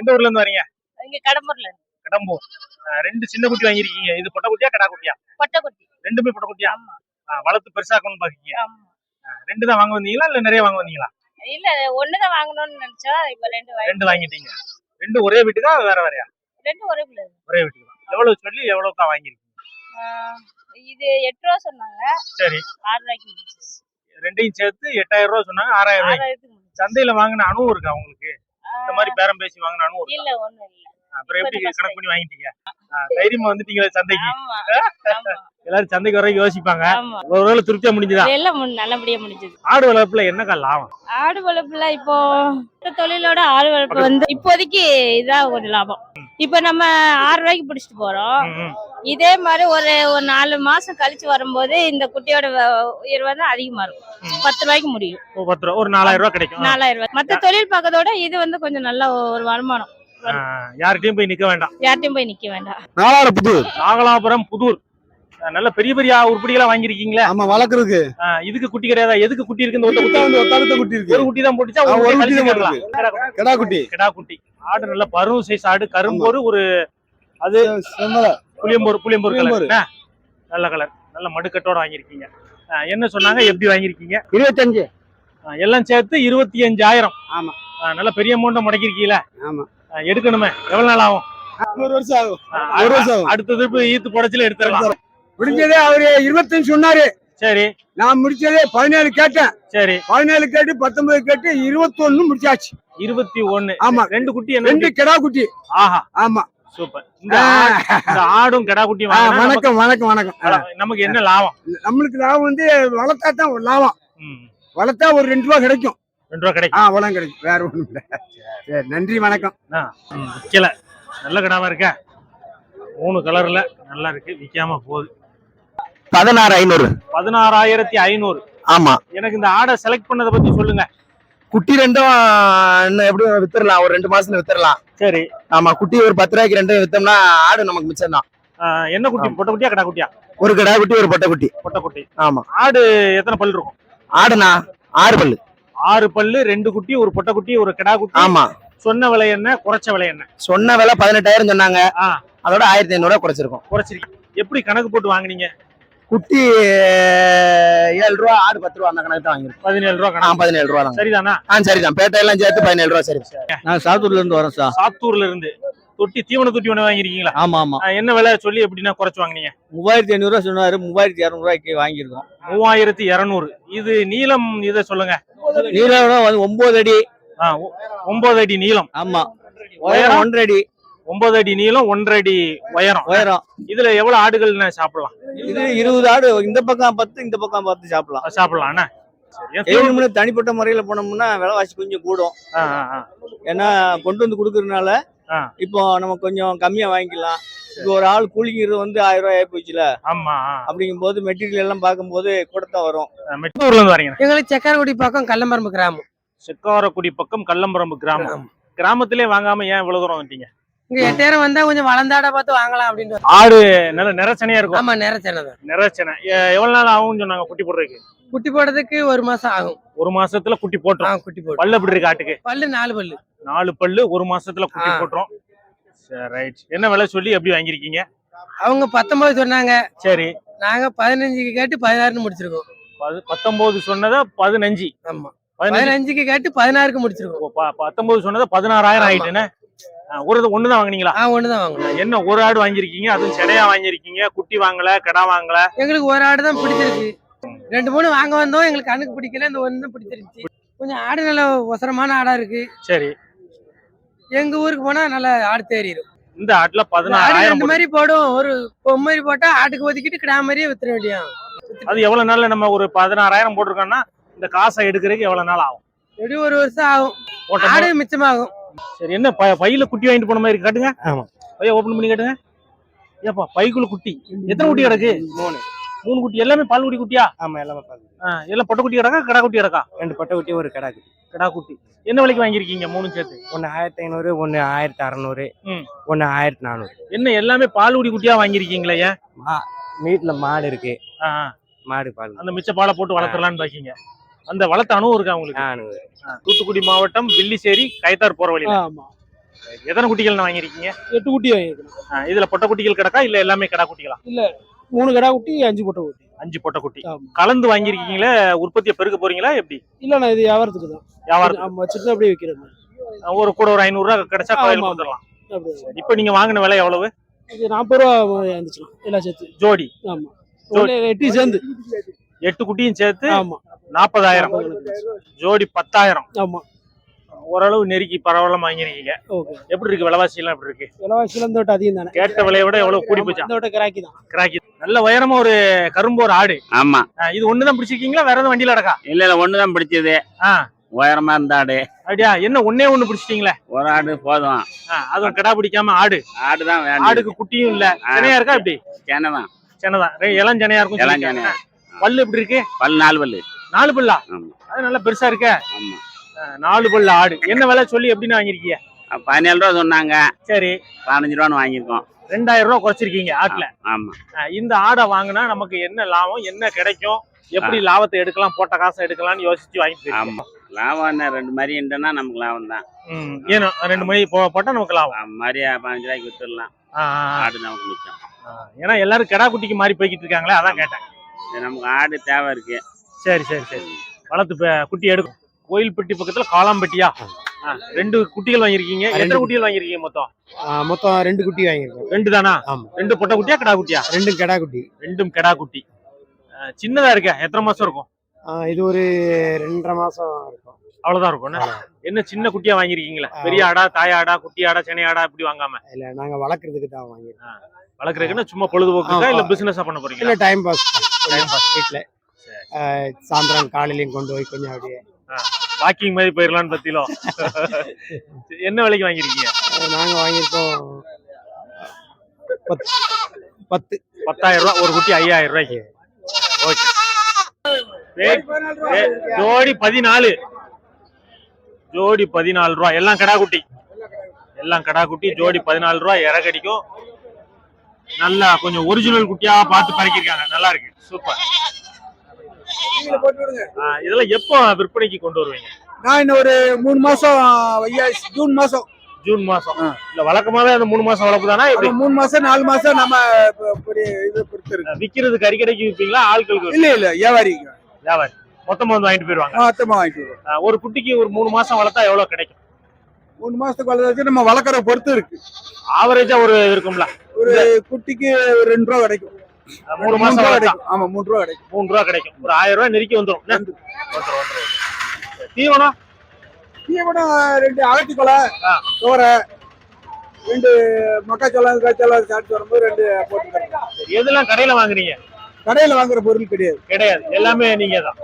எந்த ஊர்ல இருந்து வரீங்க? இங்க கடம்பூர்ல இருந்து. கடம்பூர். ரெண்டு சின்ன குட்டி வாங்கிருக்கீங்க இது பொட்டை குட்டியா கடா குட்டியா? கொட்டைக்குட்டி ரெண்டுமே பொட்டை குட்டியா? வளர்த்து பெருசாக்கணும்னு பாக்கீங்க ரெண்டு தான் வாங்க வந்தீங்களா இல்ல நிறைய வாங்க வந்தீங்களா? இல்ல ஒண்ணுதான் வாங்கணும்னு நினைச்சோம் இப்ப ரெண்டு ரெண்டு வாங்கிட்டீங்க. ரெண்டு ஒரே வீட்டுக்கா வேற வேறயா? ரெண்டு ஒரே பிள்ளை ஒரே வீட்டுக்கு தான் எவ்வளவு சொல்லி எவ்வளவுக்கா வாங்கிருக்கீங்க இது எட்டு ரூபா சொன்னாங்க. சரி. ஆறு ரூபாய்க்கு. ரெண்டையும் சேர்த்து எட்டாயிரம் ரூபாய் சொன்னாங்க ஆறாயிரம் ரூபாய். சந்தையில வாங்கின அனுபவம் இருக்கா உங்களுக்கு? இந்த மாதிரி பேரம் பேசி வாங்கின அனுபவம் இருக்கா? இல்ல ஒண்ணும் இல்ல. அப்புறம் எப்படி கணக்கு பண்ணி வாங்கிட்டீங்க? தைரியமா வந்துட்டீங்களா சந்தைக்கு. எல்லாரும் சந்தைக்கு வர யோசிப்பாங்க. ஆமா. ஒரு வேளை திருப்தியா முடிஞ்சுதா? எல்லாம் நல்லபடியா முடிஞ்சது. ஆடு வளர்ப்புல என்னக்கா லாபம்? ஆடு வளர்ப்புல இப்போ தொழிலோட ஆடு வளர்ப்பு வந்து இப்போதைக்கு இதான் ஒரு லாபம். இப்ப நம்ம ஆறு ரூபாய்க்கு பிடிச்சிட்டு போறோம். இதே மாதிரி ஒரு ஒரு நாலு மாசம் கழிச்சு வரும்போது இந்த குட்டியோட வ- உயர்வு வந்து அதிகமா இருக்கும். பத்து ரூபாய்க்கு முடியும். ஒரு பத்து ரூபா ஒரு நாலாயிரம் ரூபாய் கிடைக்கும். நாலாயிரம் ரூபாய். மத்த தொழில் பார்க்கறதோட இது வந்து கொஞ்சம் நல்ல ஒரு வருமானம். யார்கிட்டயும் போய் நிக்க வேண்டாம். யார்ட்டையும் போய் நிக்க வேண்டாம். நாகலாபுரம் புதூர். நல்ல பெரிய பெரிய உருப்படிகளா வாங்கிருக்கீங்களா ஆமா வளர்க்கறதுக்கு. இதுக்கு குட்டி கிடையாதா எதுக்கு குட்டி இருக்கு? இந்த ஒத்த வந்து ஒத்தாலத்த குட்டி ஒரு இருக்கு குட்டி தான் போட்டுச்சா ஒரு ஒரு குட்டி தான் கேட்கலாம். கிடா குட்டி. கிடா குட்டி. ஆடு நல்ல பருவ சைஸ் ஆடு கரும்போரு ஒரு செம்மல. புளியம்போர் புளியம்போர். கலர் நல்ல கலர் நல்ல மடுக்கட்டோட வாங்கிருக்கீங்க ஆ, என்ன சொன்னாங்க? எப்படி வாங்கிருக்கீங்க இருபத்தஞ்சு. எல்லாம் சேர்த்து இருபத்தி அஞ்சாயிரம் ஆமா. நல்ல பெரிய அமௌண்ட்டை முடக்கிருக்கீங்களா ஆமா. எடுக்கணுமே. எவ்வளவு நாள் ஆகும்? ஒரு வருஷம் ஆகும். ஒரு வருஷம் ஆகும். அடுத்த திருப்பு ஈத்து புடச்சில எடுத்துடலாம். முடிஞ்சதே அவரு இருபத்தஞ்சு சொன்னாரு. சரி. நான் முடிச்சதே பதினேழு கேட்டேன். சரி. பதினேழு கேட்டு பத்தொன்பது கேட்டு இருபத்தொன்னு முடிச்சாச்சு. இருபத்தி ஒண்ணு ஆமா. ரெண்டு குட்டி ரெண்டு? கிடா குட்டி. ஆஹா. ஆமா. சூப்பர். இந்த ஆடும் கிடா குட்டி வணக்கம் வணக்கம் வணக்கம். நமக்கு என்ன லாபம்? நம்மளுக்கு லாபம் வந்து வளர்த்தா தான் லாபம். ம், வளர்த்தா ஒரு ரெண்டு ரூபா கிடைக்கும். ரெண்டு ரூபா கிடைக்கும். ஆ அவ்வளவு கிடைக்கும். வேற இல்ல. சரி நன்றி வணக்கம். ம், விக்கல. நல்ல கிடாவா இருக்க. மூணு கலர்ல நல்லா இருக்கு. விக்காம போகுது. பதினாறு ஐநூறு. பதினாறாயிரத்தி ஐநூறு. ஆமா. எனக்கு இந்த ஆடை செலக்ட் பண்ணதை பத்தி சொல்லுங்க. குட்டி ரெண்டும் இன்னும் எப்படியும் வித்துடலாம் ஒரு ரெண்டு மாசத்துல வித்துடலாம் சரி. ஆமா குட்டி ஒரு பத்து ரூபாய்க்கு ரெண்டும் வித்தோம்னா ஆடு நமக்கு மிச்சம் தான். என்ன குட்டி? பொட்டை குட்டியா கடா குட்டியா ஒரு கிடா குட்டி ஒரு பொட்டை குட்டி பொட்டை குட்டி ஆமா. ஆடு எத்தனை பல் இருக்கும்? ஆடுனா ஆறு பல்லு. ஆறு பல்லு ரெண்டு குட்டி ஒரு பொட்டை குட்டி ஒரு கிடா குட்டி ஆமா. சொன்ன விலை என்ன குறைச்ச விலை என்ன? சொன்ன விலை பதினெட்டாயிரம் சொன்னாங்க. அதோட ஆயிரத்தி ஐநூறு குறைச்சிருக்கோம். குறைச்சிருக்கீங்க எப்படி கணக்கு போட்டு வாங்குனீங்க? குட்டி ஏழு ரூபா ஆடு பத்து ரூபா அந்த கணக்கு தான் வாங்கிருக்கோம் பதினேழு ரூபா ஆ கணக்கு பதினேழு ரூபா தாங்க. சரிதானா? ஆ சரிதான். பேட்டையெல்லாம் சேர்த்து பதினேழு ரூபா சரி. நான் சாத்தூர்ல இருந்து வரேன் சார். சாத்தூர்ல இருந்து. தொட்டி தீவன தொட்டி ஒண்ணு வாங்கிருக்கீங்களா ஆமா ஆமா. என்ன விலை சொல்லி எப்படின்னா குறைச்சு வாங்குனீங்க? மூவாயிரத்தி ஐநூறு ரூபா சொன்னாரு மூவாயிரத்தி இரநூறு ரூபாய்க்கு வாங்கியிருக்கோம். மூவாயிரத்தி இருநூறு இது நீளம் இதை சொல்லுங்க. நீலம் வந்து ஒன்பது அடி. ஆ, ஒ- ஒன்பது அடி நீளம். ஆமா. ஒன்றரை அடி. ஒன்பது அடி நீளம் ஒன்றரை அடி உயரம். உயரம். இதுல எவ்வளவு ஆடுகள் சாப்பிடலாம்? இது இருபது ஆடு இந்த பக்கம் பத்து இந்த பக்கம் பத்து சாப்பிடலாம். சாப்பிடலாம் ஏழு தனிப்பட்ட முறையில போனோம்னா விலைவாசி கொஞ்சம் கூடும். ஏன்னா கொண்டு வந்து கொடுக்கறதுனால. இப்போ நம்ம கொஞ்சம் கம்மியா வாங்கிக்கலாம். இப்போ ஒரு ஆள் கூலிங்கிறது வந்து ஆயிரம் ரூபாய் ஆகி போச்சுல. ஆமா ஆ. அப்படிங்கும்போது மெட்டீரியல் எல்லாம் பார்க்கும்போது கூட தான் வரும் மெட்டூர்ல இருந்து வரீங்க? எங்களுக்கு செக்காரகுடி பக்கம் கல்லமரம்பு கிராமம். செக்காரக்குடி பக்கம் கல்லம்பரம்பு கிராமம். கிராமத்திலே வாங்காம ஏன் இவ்வளவு தூரம் வந்துட்டீங்க? இங்க எட்டாயிரம் வந்தா கொஞ்சம் வளர்ந்தாட பார்த்து வாங்கலாம் அப்படின்னு ஆடு நல்ல நிறச்சனையா இருக்கும். ஆமா நேரச்சனை தான். நிறச்சனை. எவ்வளவு நாள் ஆகும்னு சொன்னாங்க குட்டி போடுறதுக்கு? குட்டி போடுறதுக்கு ஒரு மாசம் ஆகும். ஒரு மாசத்துல குட்டி போட்டுரும் குட்டி போடு பல்லு எப்படி இருக்கு ஆட்டுக்கு? பல்லு நாலு பல்லு. நாலு பல்லு ஒரு மாசத்துல குட்டி. போட்டுரும் சரி ரைட் என்ன விலை சொல்லி எப்படி வாங்கிருக்கீங்க அவங்க பத்தொன்பது சொன்னாங்க. சரி. நாங்க பதினஞ்சுக்கு கேட்டு பதினாறுன்னு முடிச்சிருக்கோம். பது- பத்தொன்பது சொன்னதா பதினஞ்சு. ஆமா. பதினஞ்சு. பதினஞ்சுக்கு கேட்டு பதினாறுக்கு முடிச்சிருக்கோம். பத்தொன்பது சொன்னதா பதினாறாயிரம். ஆயிட்டுன்னு ஒரு ஒண்ணுதான் வாங்குனீங்களா? ஆ ஒண்ணுதான் வாங்கணும் என்ன ஒரு ஆடு வாங்கிருக்கீங்க அதுவும் செடையா வாங்கிருக்கீங்க குட்டி வாங்கல கடா வாங்கல? எங்களுக்கு ஒரு ஆடு தான் பிடிச்சிருக்கு. ரெண்டு மூணு வாங்க வந்தோம். எங்களுக்கு கண்ணுக்கு பிடிக்கல. இந்த ஒண்ணு தான் பிடிச்சிருச்சு கொஞ்சம் ஆடு நல்ல ஒசரமான ஆடா இருக்கு. சரி. எங்க ஊருக்கு போனா நல்ல ஆடு தேறிடும். இந்த ஆட்டுல ரெண்டு மாதிரி போடும். ஒரு பொம்மாரி போட்டா ஆட்டுக்கு ஒதுக்கிட்டு கிடா மாதிரியே வித்துற வேண்டியும் அது எவ்வளவு நாள்ல நம்ம ஒரு பதினாறாயிரம் போட்டிருக்கோம்னா இந்த காசை எடுக்கிறதுக்கு எவ்வளவு நாள் ஆகும்? எப்படியும் ஒரு வருஷம் ஆகும். ஆடு மிச்சமாகும். சரி என்ன பையில குட்டி வாங்கிட்டு போன மாதிரி காட்டுங்க. ஆமா. பைய ஓபன் பண்ணி காட்டுங்க. ஏப்பா பைக்குள்ள குட்டி. எத்தனை குட்டி கிடக்கு? மூணு. மூணு குட்டி. எல்லாமே பால் குட்டி குட்டியா? ஆமா எல்லாமே ஆ, எல்லாம் பொட்டை குட்டி கிடக்கா கடா குட்டி கிடக்கா? ரெண்டு பட்டை குட்டி ஒரு கடா குட்டி. கடா குட்டி. என்ன விலைக்கு வாங்கிருக்கீங்க மூணு சேர்த்து? ஒன்னு ஆயிரத்தி ஐநூறு ஒன்னு ஆயிரத்தி அறநூறு. ஒன்னு ஆயிரத்தி நானூறு. என்ன எல்லாமே பால் குடி குட்டியா வாங்கிருக்கீங்களே ஏன்? வீட்டுல மாடு இருக்கு. மாடு பால். அந்த மிச்ச பாலை போட்டு வளர்த்துலான்னு பாக்கீங்க. அந்த வளர்த்த அணுவும் இருக்கா ஆ, தூத்துக்குடி மாவட்டம் வில்லிசேரி கைத்தார் போற வழியில. ஆமா. எத்தனை குட்டிகள் வாங்கியிருக்கீங்க? எட்டு குட்டி வாங்கியிருக்கணும் ஆ, இதுல பொட்டை குட்டிகள் கிடக்கா? இல்ல எல்லாமே கடா குட்டிகளா? மூணு கடா குட்டி அஞ்சு பொட்டை குட்டி. அஞ்சு பொட்டை குட்டி. கலந்து வாங்கியிருக்கீங்களே? உற்பத்தியை பெருக்க போறீங்களா? எப்படி? இல்லண்ணா இது வியாபாரத்துக்கு தான். வியாபாரம் வச்சுட்டு அப்படியே விற்கிறது ஒரு கூட ஒரு ஐநூறு ரூபா கிடைச்சா கோயிலுக்கு. வந்துடலாம். இப்போ நீங்க வாங்கின விலை எவ்வளவு? நாற்பது ரூபா இருந்துச்சுண்ணா எல்லாம் சேர்த்து. ஜோடி. ஆமா. எட்டு சேர்ந்து. எட்டு குட்டியும் சேர்த்து ஆமா. நாற்பதாயிரம் ஜோடி பத்தாயிரம். ஆமா. ஓரளவு நெருக்கி பரவாயில்ல வாங்கிருக்கீங்க எப்படி இருக்கு? விலைவாசி எல்லாம் எப்படி இருக்கு? இந்த வட்டம் அதிகம் தானே? கேட்ட விலையை விட எவ்வளவு கூடி போச்சா? வட்டம் கிராக்கி தான். கிராக்கி நல்ல உயரமா ஒரு கரும்பு ஒரு ஆடு. ஆமா. இது ஒண்ணுதான் பிடிச்சிருக்கீங்களா? வேற எதுவும் வண்டியில அடக்கா? இல்ல இல்ல ஒண்ணுதான் பிடிச்சது. உயரமா இருந்த ஆடு. அப்படியா? என்ன ஒண்ணே ஒண்ணு பிடிச்சிட்டீங்களே? ஒரு ஆடு போதும். அதுவும் கிடா பிடிக்காம ஆடு. ஆடுதான் ஆடுக்கு குட்டியும் இல்ல. சென்னையா இருக்கா இப்படி? சேனதான். சென்னதான் இளம் சென்னையா இருக்கும் இளம் சொல்லிருக்காங்க. சேனை. பல்லு எப்படி இருக்கு? பல் நாலு பல்லு. நாலு பல்லா. அது நல்லா பெருசா இருக்க. ஆமா. நாலு பல்லு ஆடு. என்ன விலை சொல்லி எப்படின்னு வாங்கிருக்கீங்க பதினேழு ரூபா சொன்னாங்க. சரி. பதினஞ்சு ரூபான்னு வாங்கியிருக்கோம். ரெண்டாயிரம் ரூபாய் குறைச்சிருக்கீங்க ஆட்டுல. ஆமா. இந்த ஆடை வாங்கினா நமக்கு என்ன லாபம் என்ன கிடைக்கும் எப்படி லாபத்தை எடுக்கலாம் போட்ட காசை எடுக்கலாம்னு யோசிச்சு வாங்கிட்டு ஆமா. லாபம் என்ன ரெண்டு மாதிரி இருந்ததுன்னா நமக்கு லாபம் தான். ஏன்னா ரெண்டு மணி போ போட்டா நமக்கு லாபம். மாதிரி பதினஞ்சு ரூபாய்க்கு வித்துடலாம். ஆடு நமக்கு மிச்சம் ஏன்னா எல்லாரும் கிடா குட்டிக்கு மாறி போய்கிட்டு இருக்காங்களே அதான் கேட்டேன். நமக்கு ஆடு தேவை இருக்கு. சரி சரி சரி. வளர்த்து ப- குட்டி எடுக்கும் கோயில்பட்டி பக்கத்துல காளாம்பட்டியா? ஆ, ரெண்டு குட்டிகள் வாங்கியிருக்கீங்க. எத்தனை குட்டிகள் வாங்கியிருக்கீங்க மொத்தம்? மொத்தம் ரெண்டு குட்டி வாங்கியிருக்கோம். ரெண்டு தானா? ஆமா. ரெண்டு பொட்டை குட்டியா கிடா குட்டியா? ரெண்டும் கெடா குட்டி. ரெண்டும் கிடா குட்டி. ஆ, சின்னதா இருக்க? எத்தனை மாசம் இருக்கும்? இது ஒரு ரெண்டரை மாசம் இருக்கும். அவ்வளவுதான் இருக்கும் என்ன? என்ன சின்ன குட்டியா வாங்கியிருக்கீங்களா? பெரிய ஆடா தாய் ஆடா குட்டி ஆடா சென்னை ஆடா இப்படி வாங்காம? இல்ல நாங்க வளர்க்கறதுக்கு தான் வாங்கியிருக்கோம். வளர்க்குறதுக்குன்னு சும்மா பொழுதுபோக்குக்கா ஆ, இல்ல ஆ. பிசினஸா பண்ண இல்ல போறீங்களா டைம் பாஸ் Time pass. வீட்டுல சாயந்தரம் காலையிலயும் கொண்டு போய் கொஞ்சம் அப்படியே வாக்கிங் மாதிரி போயிடலான்னு பத்திலோ? என்ன விலைக்கு வாங்கியிருக்கீங்க? அஹ், நாங்க வாங்கியிருக்கோம் பத்து பத்து. பத்தாயிரம் ரூபாய் ஒரு குட்டி ஐயாயிரம் ரூபாய்க்கு. ஓகே. ஜோடி பதினாலு. ஜோடி பதினாலு ரூபாய் எல்லாம் கடா குட்டி எல்லாம் கடா குட்டி ஜோடி பதினாலு ரூபாய் இறக்கடிக்கும் நல்லா கொஞ்சம் ஒரிஜினல் குட்டியா பார்த்து பறக்கிருக்காங்க நல்லா இருக்கு. சூப்பர் இதெல்லாம் எப்போ விற்பனைக்கு கொண்டு வருவீங்க? நான் இன்னும் ஒரு மூணு மாசம் ஜூன் மாசம். ஜூன் மாசம். இல்ல வழக்கமாவே அந்த மூணு மாசம் வளர்ப்பு தானா? எப்படி? அப்புறம் மூணு மாசம் நாலு மாசம் நம்ம இப்படி இது பொறுத்து இருக்கு. விக்கிறது கறிக்கடைக்கு விற்பீங்களா ஆட்களுக்கு இல்ல இல்ல வியாபாரி. வியாபாரி. மொத்தமா வந்து வாங்கிட்டு போயிருவாங்க. மொத்தமா வாங்கிட்டு ஒரு குட்டிக்கு ஒரு மூணு மாசம் வளர்த்தா எவ்வளவு கிடைக்கும்? மூணு மாசத்துக்கு வளர்த்து நம்ம வளர்க்குற பொறுத்து இருக்கு. ஆவரேஜா ஒரு இருக்கும்ல. ஒரு குட்டிக்கு ஒரு ரெண்டு ரூபா கிடைக்கும். மூணு மாசம் கிடைக்கும். ஆமா மூணு ரூபா கிடைக்கும். மூணு ரூபா கிடைக்கும். ஒரு ஆயிரம் ரூபாய் நெருக்கி வந்துரும். தீவனம்? தீவனம் ரெண்டு அகத்தி கொலை ஆ. தோரை ரெண்டு மக்காச்சோளம் காய்ச்சோளம் சாப்பிட்டு வரும்போது ரெண்டு போட்டு எதெல்லாம் கடையில வாங்குறீங்க? கடையில வாங்குற பொருள் கிடையாது. கிடையாது. எல்லாமே நீங்க தான்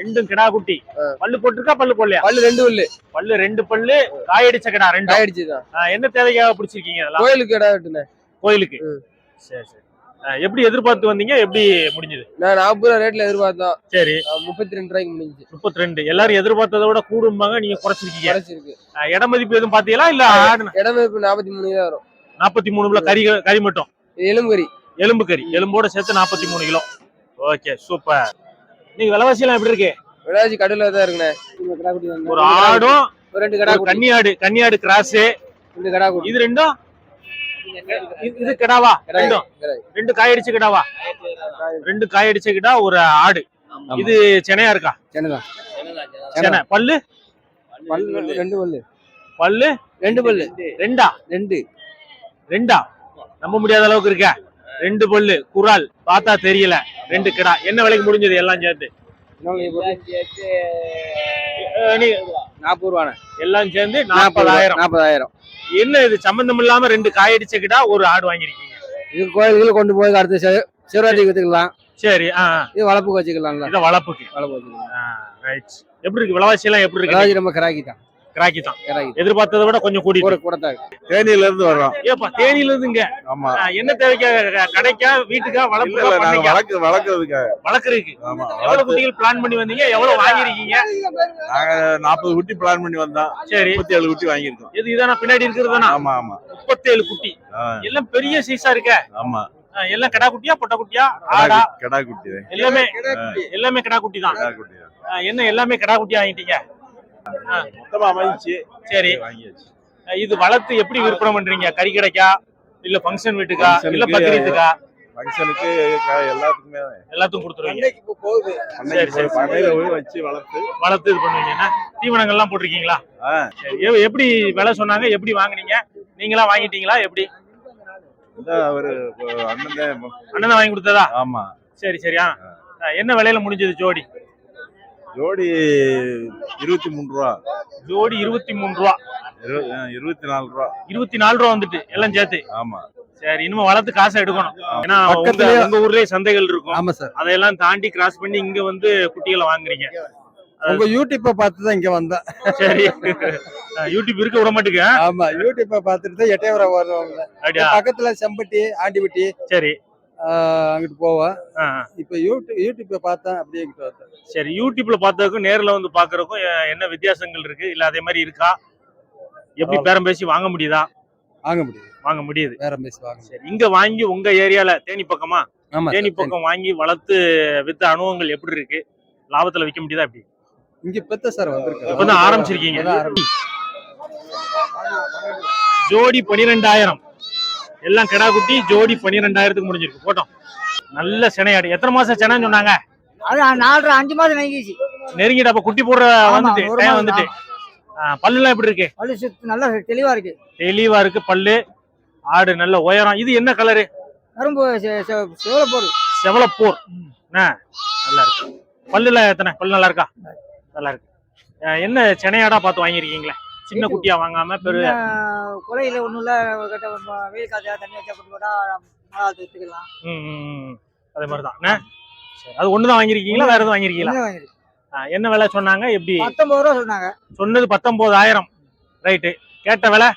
ரெண்டும் கிடா குட்டி. பல்லு போட்டிருக்கா பல்லு போடலையா? பல்லு ரெண்டு பல்லு. பல்லு ரெண்டு பல்லு காயடிச்ச கிடா ரெண்டு ஆயிடுச்சு தான் என்ன தேவைக்காக பிடிச்சிருக்கீங்க இதெல்லாம் கோயிலுக்கு கடா வெட்டுனேன். கோயிலுக்கு. சரி சரி. எப்படி எதிர்பார்த்து வந்தீங்க? எப்படி முடிஞ்சது? நான் நாற்பது ரூபா ரேட்ல எதிர்பார்த்தோம். சரி. முப்பத்தி ரெண்டு ரூபாய்க்கு முடிஞ்சு முப்பத்தி ரெண்டு எல்லாரும் எதிர்பார்த்ததை விட கூடும்பாங்க நீங்க குறைச்சிருக்கீங்க. குறைச்சிருக்கு. இட மதிப்பு எதுவும் பாத்தீங்களா? இல்ல ஆடு இடமே இப்ப நாற்பத்தி மூணு தான் வரும். நாற்பத்தி மூணுல கறி கறி மட்டும்? எலும்பு கறி. எலும்பு கறி. எலும்போட சேர்த்து நாற்பத்தி மூணு கிலோ. Okay super. நீங்க விலைவாசி எல்லாம் எப்படி இருக்கு? விளையாச்சு கடையில தான் இருக்குண்ணே. ஒரு ஆடும் ஒரு ரெண்டு கடா கன்னியாடு கன்னியாடு கிராஸ். ரெண்டு கடா இது ரெண்டும்? இது- கிடாவா. ரெண்டும். ரெண்டு காயடிச்ச கிடாவா? ரெண்டு காயடிச்ச கிடா ஒரு ஆடு. இது சென்னையா இருக்கா? சென்னதான். சென்னை. பல்லு? பல்லு ரெண்டு பல்லு. பல்லு? ரெண்டு பல்லு. ரெண்டா? ரெண்டு. ரெண்டா? நம்ப முடியாத அளவுக்கு இருக்க. ரெண்டு பல்லு. குரால். பார்த்தா தெரியல. ரெண்டு கிடா. என்ன விலைக்கு முடிஞ்சது? எல்லாம் சேர்த்து. நாற்பது ரூபாண்ணே. எல்லாம் சேர்ந்து நாற்பதாயிரம். நாற்பதாயிரம். என்ன இது? சம்பந்தம் இல்லாம ரெண்டு காயடிச்ச கிடா ஒரு ஆடு வாங்கிருக்கீங்க இது கோயிலுக்கு கொண்டு போய் அடுத்து சிவ- சிவராத்திரிக்கு வச்சுக்கலாம் சரி. இது வளர்ப்புக்கு வச்சுக்கலாம்ல. இத வளர்ப்புக்கு வளர்ப்பு வச்சுக்கலாம். ரைட் எப்படி இருக்கு? விலைவாசி எல்லாம் எப்படி இருக்கு? ரொம்ப கிராக்கி தான். கிராக்கி தான். எதிர்பார்த்ததை விட கொஞ்சம் கூடி கூட கூட தான் தேனியில இருந்து வர்றோம் ஏப்பா தேனியில இருந்துங்க ஆமா. என்ன தேவைக்கா கடைக்கா வீட்டுக்கா பண்ணீங்க வளர்க்கு வளர்க்கறதுக்காக. வளர்க்குறதுக்கு. ஆமா எவ்வளவு குட்டிகள் பிளான் பண்ணி வந்தீங்க? எவ்வளவு வாங்கிருக்கீங்க நாங்க நாற்பது குட்டி பிளான் பண்ணி வந்தோம். சரி. முப்பத்தி ஏழு குட்டி வாங்கியிருக்கோம். இது இதானா? பின்னாடி இருக்கிறதுதானா ஆமா ஆமா. முப்பத்தேழு குட்டி. எல்லாம் பெரிய சைஸா இருக்க. ஆமா. எல்லாம் கடா குட்டியா பொட்டை குட்டியா? ஆடா? கடா குட்டி. எல்லாமே எல்லாமே கடா குட்டி தான். என்ன எல்லாமே கடா குட்டி வாங்கிட்டீங்க? மொத்தமா அமைச்சு சரி. வாங்கியாச்சு. இது வளர்த்து எப்படி விற்பனை பண்றீங்க? கறி கடைக்கா? இல்ல ஃபங்க்ஷன் வீட்டுக்கா? இல்ல பக்ரீத்துக்கா ஃபங்க்ஷனுக்கு எல்லாத்துக்குமே. எல்லாத்துக்கும் கொடுத்துருவீங்க. அன்னைக்கு இப்போ போகுது. சரி, சரி. பண்ணையில போய் வச்சு வளர்த்து. வளர்த்து இது பண்ணுவீங்கன்னா தீவனங்கள்லாம் போட்டிருக்கீங்களா? எப்படி விலை சொன்னாங்க? எப்படி வாங்குனீங்க? நீங்களா வாங்கிட்டீங்களா? எப்படி? இந்த ஒரு அண்ணன் அண்ணன் வாங்கி கொடுத்ததா? ஆமா. சரி சரியா என்ன விலையில முடிஞ்சது ஜோடி? ஜோடி இருபத்தி மூணு ரூபா. ஜோடி இருபத்தி மூணு ரூபா. இருபத்தி நாலு ரூபா. இருபத்தி நாலு ரூபா வந்துட்டு எல்லாம் சேர்த்து. ஆமா. சரி இனிமே வளர்த்து காசை எடுக்கணும். ஏன்னா உங்க பக்கத்துலயே- உங்க ஊர்லயே சந்தைகள் இருக்கும். ஆமா சார். அதையெல்லாம் தாண்டி கிராஸ் பண்ணி இங்க வந்து குட்டிகளை வாங்குறீங்க. உங்க யூடியூப்பை பார்த்து தான் இங்க வந்தேன். சரி. யூடியூப் இருக்க விட மாட்டேங்க ஆமா யூடியூப்பை பார்த்துட்டு தான் எட்டயபுரம் வருவாங்க. அப்படியா? பக்கத்துல செம்பட்டி ஆண்டிபட்டி. சரி. அங்கிட்டு ஆ. இப்ப யூடியூப் யூடியூப்பை பார்த்தேன் அப்படியே வந்தேன். சரி யூடியூப்ல பார்த்ததுக்கும் நேர்ல வந்து பாக்குறதுக்கும் எ- என்ன வித்தியாசங்கள் இருக்கு? இல்ல அதே மாதிரி இருக்கா? எப்படி பேரம் பேசி வாங்க முடியுதா? வாங்க முடியும் வாங்க முடியுது. வேற மிஸ் வாங்க சரி இங்க வாங்கி உங்க ஏரியால தேனி பக்கமா? தேனி. பக்கம் வாங்கி வளர்த்து வித்த அனுபவங்கள் எப்படி இருக்கு? லாபத்துல விற்க முடியுதா எப்படி? இங்க இப்பதான் சார் வந்திருக்கு இப்பதான் ஆரம்பிச்சிருக்கீங்க. ஜோடி பனிரெண்டாயிரம். எல்லாம் கிடா குட்டி ஜோடி பனிரெண்டாயிரத்துக்கு முடிஞ்சிருக்கு. போட்டோம். நல்ல சினையாடு எத்தனை மாசம் சினைன்னு சொன்னாங்க? அது நாலரை அஞ்சு மாதம் நெங்கிச்சு நெருங்கிட்டு அப்ப குட்டி போடுற வந்துட்டு டைம் வந்துட்டு. பல்லுலாம் எப்படி இருக்கு? பல்லு சுத்து நல்லா தெளிவா இருக்கு. தெளிவா இருக்கு பல்லு. ஆடு நல்ல உயரம். இது என்ன கலரு கரும்பு செவலப்போர் என்ன நல்லா இருக்கு. பல்லுல எத்தனை? பல்லு நல்லா இருக்கா? நல்லா இருக்கு. என்ன சென்னையாடா பார்த்து வாங்கியிருக்கீங்களே? சின்ன குட்டியா வாங்காம பெரு குறையில ஒண்ணும் இல்ல. கிட்ட வெயில் காய்ச்சா தண்ணி வச்சா கொண்டு போட்டா மழை எடுத்துக்கலாம். அதே மாதிரிதான். அது ஒண்ணுதான் வாங்கியிருக்கீங்களா? வேற எதுவும் வாங்கியிருக்கீங்களா? ஆ, என்ன விலை சொன்னாங்க? எப்படி? பத்தொன்பது ரூபா சொன்னாங்க. சொன்னது பத்தொன்பதாயிரம். ரைட்டு கேட்ட விலை?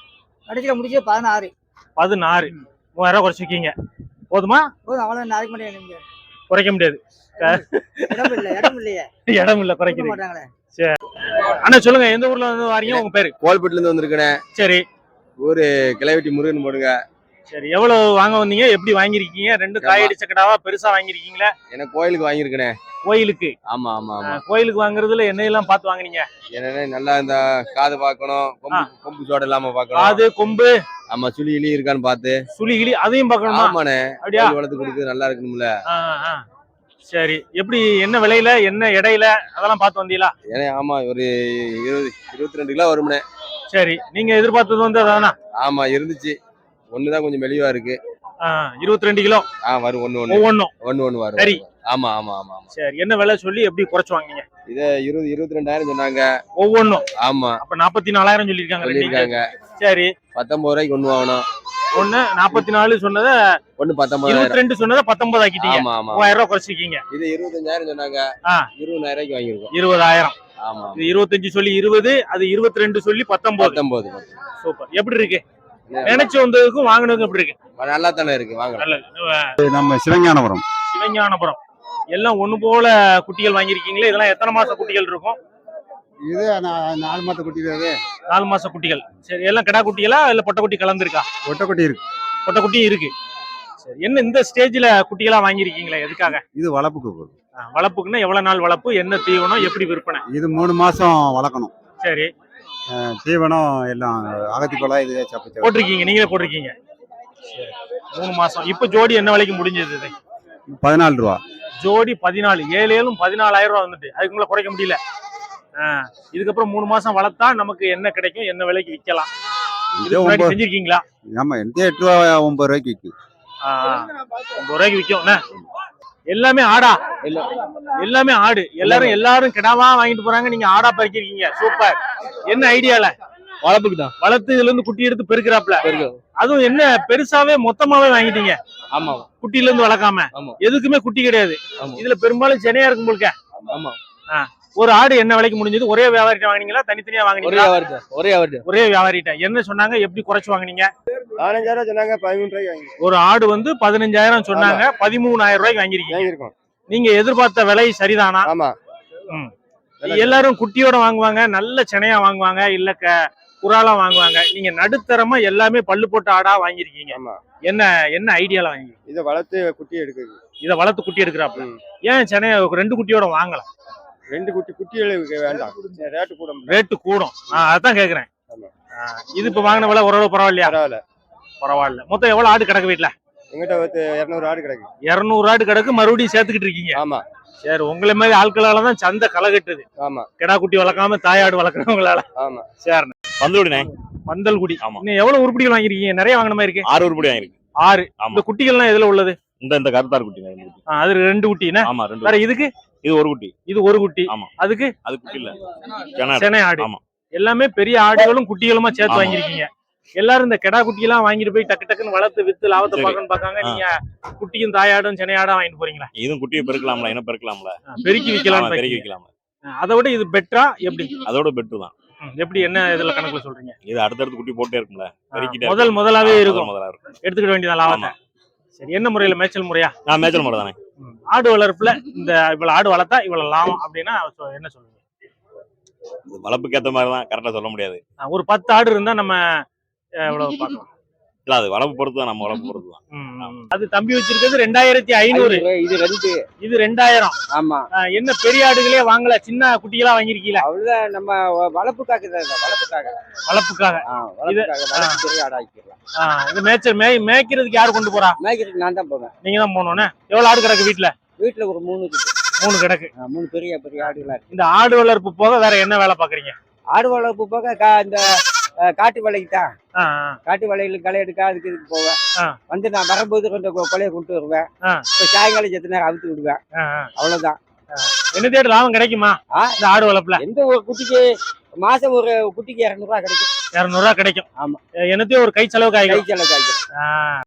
கடைசியில முடிச்சு பதினாறு. பதினாறு. மூவாயிரம் ரூபாய் குறைச்சிருக்கீங்க. போதுமா? போதும் அவ்வளவு நாளைக்கு நீங்க குறைக்க முடியாது. இடம் இல்ல இடம் இல்லையே. இடம் இல்ல குறைக்குது. மாட்டாங்களே. அண்ணா சொல்லுங்க எந்த ஊர்ல வந்து வாரீங்க? உங்க பேரு? கோல்பட்டில இருந்து வந்திருக்கேன். சரி. கிளைவெட்டி முருகன் போடுங்க. சரி எவ்வளவு வாங்க வந்தீங்க? எப்படி வாங்கியிருக்கீங்க? ரெண்டு காயடி சக்கடாவா பெருசா வாங்கியிருக்கீங்களா? எனக்கு கோயிலுக்கு வாங்கியிருக்கேன். கோயிலுக்கு? ஆமா ஆமா ஆமா. கோயிலுக்கு வாங்குறதுல என்னையெல்லாம் பார்த்து வாங்குனீங்க? என்னன்னா நல்லா இந்த காது பார்க்கணும் கொம்பு கொம்பு சோட இல்லாம பார்க்கணும். காது கொம்பு? ஆமா சுழி இலி இருக்கான்னு பார்த்து. சுழி கிளி அதையும் பார்க்கணுமா? ஆமாண்ணே. அப்படியா? வளர்த்து கொடுக்குறது நல்லா இருக்கணும்ல. சரி. எப்படி என்ன விலையில என்ன இடையில அதெல்லாம் பார்த்து வந்தீங்களா? ஏன்னா ஆமா ஒரு இருபது இருபத்தி ரெண்டு கிலோ வரும்ண்ணே சரி. நீங்க எதிர்பார்த்தது வந்து அதானா? ஆமா இருந்துச்சு. ஒண்ணுதான் கொஞ்சம் மெலிவா இருக்கு. இருபத்தி ரெண்டு கிலோ. ஆ வரும் ஒண்ணு ஒண்ணு. ஒவ்வொன்றும் ஒண்ணு ஒண்ணு வரும். சரி. ஆமா ஆமா ஆமா ஆமா. சரி என்ன விலை சொல்லி எப்படி குறைச்சு வாங்குனீங்க? இத இருபது இருபத்தி ரெண்டாயிரம் சொன்னாங்க. ஒவ்வொன்றும் ஆமா. அப்ப நாற்பத்தி நாலாயிரம் சொல்லியிருக்காங்க சொல்லியிருக்காங்க. சரி. பத்தொன்பது ரூபாய்க்கு ஒண்ணு வாங்கணும் ஒண்ணு நாற்பத்தி நாலு சொன்னதை ஒண்ணு இருபத்தி ரெண்டு சொன்னதை பத்தொன்பது ஆக்கிட்டீங்க. ஆமா ஆமா. மூவாயிரம் ரூபாய் குறைச்சிருக்கீங்க. இது இருபத்தஞ்சாயிரம் சொன்னாங்க. ஆ. இருபதாயிரம் ரூபாய்க்கு வாங்கியிருக்கோம். இருபதாயிரம். ஆமா இது இருபத்தஞ்சு சொல்லி இருபது அது இருபத்தி ரெண்டு சொல்லி பத்தொன்பது. பத்தொன்பது சூப்பர். எப்படி இருக்கு? நினைச்சு வந்ததுக்கும் வாங்கினதுக்கும் எப்படி இருக்கு? நல்லா தானே இருக்கு வாங்க நம்ம சிவஞானபுரம். சிவஞானபுரம். எல்லாம் ஒண்ணு போல குட்டிகள் வாங்கியிருக்கீங்களே? இதெல்லாம் எத்தனை மாச குட்டிகள் இருக்கும்? இது நாலு மாத்த குட்டி இது. நாலு மாச குட்டிகள். சரி எல்லாம் கிடா குட்டிகளா இல்ல பொட்டை குட்டி கலந்துருக்கா? ஒட்டை குட்டி இருக்கு. பொட்டை குட்டியும் இருக்கு. சரி என்ன இந்த ஸ்டேஜ்ல குட்டிகளா வாங்கியிருக்கீங்களா எதுக்காக? இது வளர்ப்புக்கு வளர்ப்புக்குன்னா எவ்வளவு நாள் வளர்ப்பு? என்ன தீவனம்? எப்படி விற்பனை? இது மூணு மாசம் வளர்க்கணும். சரி. தீவனம் எல்லாம் அகத்தி குழாய் இது போட்டிருக்கீங்க நீங்களே போட்டிருக்கீங்க. சரி. மூணு மாசம். இப்ப ஜோடி என்ன விலைக்கு முடிஞ்சது இது? பதினாலு ரூபா. ஜோடி பதினாலு ஏழு ஏழும் பதினாலாயிரம் ரூபா வந்துட்டு. அதுக்கு மேல குறைக்க முடியல. இதுக்கப்புறம் மூணு மாசம் வளர்த்தா நமக்கு என்ன கிடைக்கும் என்ன விலைக்கு விற்கலாம்? செஞ்சிருக்கீங்களா? ஆமா எந்த எட்டு ரூபா ஒன்பது ரூபாய்க்கு விற்கும். ஒன்பது ரூபாய்க்கு விற்கும் எல்லாமே ஆடா. எல்லாமே ஆடு. எல்லாரும் எல்லாரும் கிடாவா வாங்கிட்டு போறாங்க. நீங்க ஆடா பறிக்கிறீங்க சூப்பர். என்ன ஐடியால? வளர்ப்புக்கு தான். வளர்த்து இதுல இருந்து குட்டி எடுத்து பெருக்கிறாப்ல பெருக்கு. அதுவும் என்ன பெருசாவே மொத்தமாவே வாங்கிட்டீங்க. ஆமா. குட்டில இருந்து வளர்க்காம. எதுக்குமே குட்டி கிடையாது. இதுல பெரும்பாலும் சென்னையா இருக்கும் போலுக்க ஆமா. ஒரு ஆடு என்ன விலைக்கு முடிஞ்சது? ஒரே வியாபாரிட்ட வாங்குனீங்களா? தனித்தனியா ஒரே வாங்குனீங்களா? ஒரே வியாபாரி ஒரே வியாபாரிட்ட என்ன சொன்னாங்க? எப்படி குறைச்சு வாங்குனீங்க? பதினஞ்சாயிரம் சொன்னாங்க பதிமூணு ரூபாய்க்கு ஒரு ஆடு வந்து பதினஞ்சாயிரம் சொன்னாங்க பதிமூணாயிரம் ரூபாய்க்கு வாங்கிருக்கீங்க நீங்க எதிர்பார்த்த விலை சரிதானா? ஆமா. எல்லாரும் குட்டியோட வாங்குவாங்க நல்ல செனையா வாங்குவாங்க இல்ல குறாலா வாங்குவாங்க. நீங்க நடுத்தரமா எல்லாமே பல்லு போட்ட ஆடா வாங்கிருக்கீங்க ஆமா. என்ன என்ன ஐடியால வாங்கி இதை வளர்த்து குட்டி எடுக்குது. இத வளர்த்து குட்டி எடுக்கிறாப்ல ஏன் சென்னையா ரெண்டு குட்டியோட வாங்கலாம் ரெண்டு குட்டி குட்டிகளுக்கு வேண்டாம். ரேட்டு கூட ரேட்டு கூடும். அதான் கேக்குறேன். இது இப்ப வாங்கின விலை ஓரளவு பரவாயில்லையா? பரவாயில்ல. பரவாயில்ல. மொத்தம் எவ்வளவு ஆடு கிடக்கு வீட்டுல எங்கிட்ட இரநூறு ஆடு கிடக்கு. இருநூறு ஆடு கிடக்கு மறுபடியும் சேர்த்துக்கிட்டு இருக்கீங்க. ஆமா. சரி உங்களை மாதிரி ஆட்களால தான் சந்தை களை கட்டுது. ஆமா. கிடா குட்டி வளர்க்காம தாயாடு வளர்க்குறவங்களால. ஆமா. சரிண்ணே பந்தோடினே பந்தல் குடி ஆமா. இன்னும் எவ்வளவு உருப்படிகள் வாங்கிருக்கீங்க நிறைய வாங்கின மாதிரி இருக்கு. ஆறு உருப்படி வாங்கிருக்கு ஆறு. இந்த குட்டிகள்லாம் எதுல உள்ளது? இந்த இந்த கருத்தார் குட்டி அது ரெண்டு குட்டினா? ஆமா ரெண்டு வேற இதுக்கு? இது ஒரு குட்டி. இது ஒரு குட்டி. ஆமா. அதுக்கு? அது குட்டி இல்ல. சென்னை ஆடு. ஆமா. எல்லாமே பெரிய ஆடுகளும் குட்டிகளுமா சேர்த்து. வாங்கிருக்கீங்க எல்லாரும் இந்த கெடா குட்டி எல்லாம் வாங்கிட்டு போய் டக்கு டக்குன்னு வளர்த்து வித்து லாபத்தை பார்க்காங்க ஆ. நீங்க குட்டியும் தாயாடும் சென்னையாடும் வாங்கிட்டு போறீங்களா? இதுவும் குட்டியை பெருக்கலாம்ல என்ன பெருக்கலாம்ல. பெருக்கி விக்கலாம் பெருக்கி வைக்கலாம் அதை விட இது பெட்டரா எப்படி? அதோட பெட்டு தான். எப்படி என்ன இதுல கணக்குல சொல்றீங்க? இது அடுத்தடுத்து குட்டி போட்டே இருக்கும்ல. முதல். முதலாவே இருக்கும். முதல் இருக்கும். எடுத்துக்கிட வேண்டியதா லாபத்தை. சரி என்ன முறையில மேய்ச்சல் முறையா? நான் மேய்ச்சல் மாடு தானே. ஆடு வளர்ப்புல இந்த இவ்வளவு ஆடு வளர்த்தா இவ்வளவு லாபம் அப்படின்னா என்ன சொல்லுங்க வளர்ப்புக்கு ஏத்த மாதிரி தான் கரெக்டா சொல்ல முடியாது. ஒரு பத்து ஆடு இருந்தா நம்ம அஹ், இவ்வளவு பார்க்கலாம். இல்ல அது வளர்ப்பு பொறுத்து தான் நம்ம வளர்ப்பு பொறுத்து தான் ம், ம். அது தம்பி வச்சிருக்கிறது ரெண்டாயிரத்தி ஐநூறு. இது ரெண்டு. இது ரெண்டாயிரம். ஆமா. ஆ, என்ன பெரிய ஆடுகளே வாங்கல சின்ன குட்டிகளா வாங்கிருக்கீங்களா அவ்வளவுதான் நம்ம வளர்ப்புக்காக வளர்ப்புக்காக வளர்ப்புக்காக வளர்ப்புக்காக வளர்ப்பு பெரிய ஆடு ஆக்கிக்கலாம் ஆ, இது மேய்ச்சல் மேய் மேய்க்கிறதுக்கு யாரு கொண்டு போறா? மேய்க்கிறதுக்கு நான் தான் போவேன். நீங்க தான் போகணும்னு? எவ்வளவு ஆடு கிடக்கு வீட்டுல வீட்டுல ஒரு மூணு மூணு கிடக்கு. ஆ, மூணு பெரிய பெரிய ஆடுகளா இருக்கு. இந்த ஆடு வளர்ப்பு போக வேற என்ன வேலை பாக்குறீங்க? ஆடு வளர்ப்பு போக கா- இந்த காட்டு வேலைக்கு தான் காட்டு வேலையில களை எடுக்க அதுக்கு இதுக்கு போவேன். வந்து நான் வரும்போது கொஞ்சம் கொ- கொலையை கொண்டு வருவேன். இப்போ சாயங்காலம் செத்து நேரம் அவுத்து விடுவேன். அவ்வளவுதான். என்ன தேடி லாபம் கிடைக்குமா? ஆ. இந்த ஆடு வளர்ப்புல. எந்த ஒரு குட்டிக்கு மாசம் ஒரு குட்டிக்கு இரநூறுவா கிடைக்கும். இருநூறு ரூபா கிடைக்கும். ஆமா. என்னத்தையும் ஒரு கை செலவுக்கு கை ஆகிடும் செலவு காய்க்கும் ஆ.